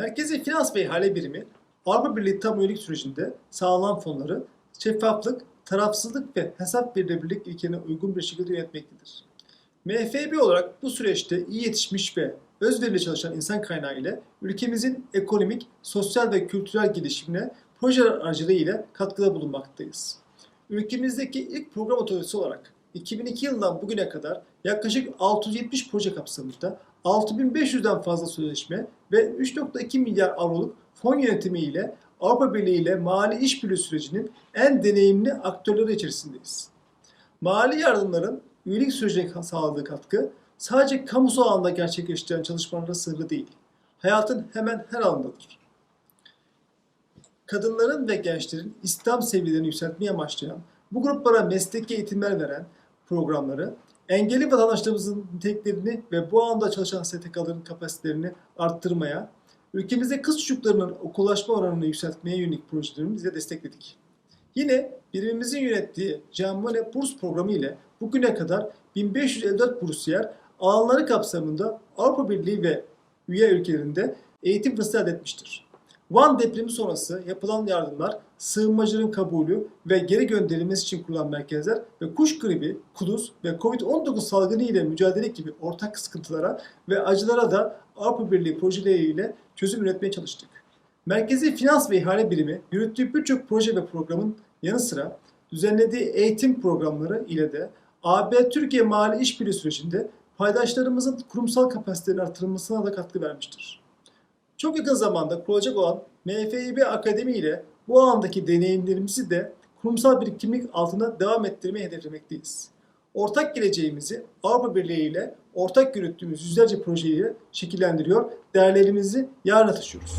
Merkezi Finans ve İhale Birimi Avrupa Birliği tam üyelik sürecinde sağlanan fonları şeffaflık, tarafsızlık ve hesap verilebilirlik ilkelerine uygun bir şekilde yönetmektedir. MFB olarak bu süreçte iyi yetişmiş ve özverili çalışan insan kaynağı ile ülkemizin ekonomik, sosyal ve kültürel gelişimine projeler aracılığıyla katkıda bulunmaktayız. Ülkemizdeki ilk program otoritesi olarak 2002 yılından bugüne kadar yaklaşık 670 proje kapsamında 6500'den fazla sözleşme ve 3.2 milyar avroluk fon yönetimi ile Avrupa Birliği ile mali işbirliği sürecinin en deneyimli aktörleri içerisindeyiz. Mali yardımların üyelik sürecine sağladığı katkı sadece kamusal alanda gerçekleştirilen çalışmalarla sınırlı değil. Hayatın hemen her alandadır. Kadınların ve gençlerin İslam seviyelerini yükseltmeye amaçlayan, bu gruplara mesleki eğitimler veren programları, engelli vatandaşlarımızın niteliklerini ve bu alanda çalışan STK'ların kapasitelerini arttırmaya, ülkemizde kız çocuklarının okullaşma oranını yükseltmeye yönelik projelerimizi de destekledik. Yine birimimizin yönettiği Cambone Burs Programı ile bugüne kadar 1554 bursiyer alanları kapsamında Avrupa Birliği ve üye ülkelerinde eğitim fırsatı elde etmiştir. Van depremi sonrası yapılan yardımlar, sığınmacıların kabulü ve geri gönderilmesi için kurulan merkezler ve kuş gribi, kuduz ve Covid-19 salgını ile mücadele gibi ortak sıkıntılara ve acılara da Avrupa Birliği projeleriyle çözüm üretmeye çalıştık. Merkezi Finans ve İhale Birimi yürüttüğü birçok proje ve programın yanı sıra düzenlediği eğitim programları ile de AB Türkiye Mali İşbirliği sürecinde paydaşlarımızın kurumsal kapasitelerin artırılmasına da katkı vermiştir. Çok yakın zamanda kurulacak olan MFİB Akademi ile bu alandaki deneyimlerimizi de kurumsal bir kimlik altında devam ettirmeyi hedeflemekteyiz. Ortak geleceğimizi Avrupa Birliği ile ortak yürüttüğümüz yüzlerce projeyi şekillendiriyor, değerlerimizi yarına taşıyoruz.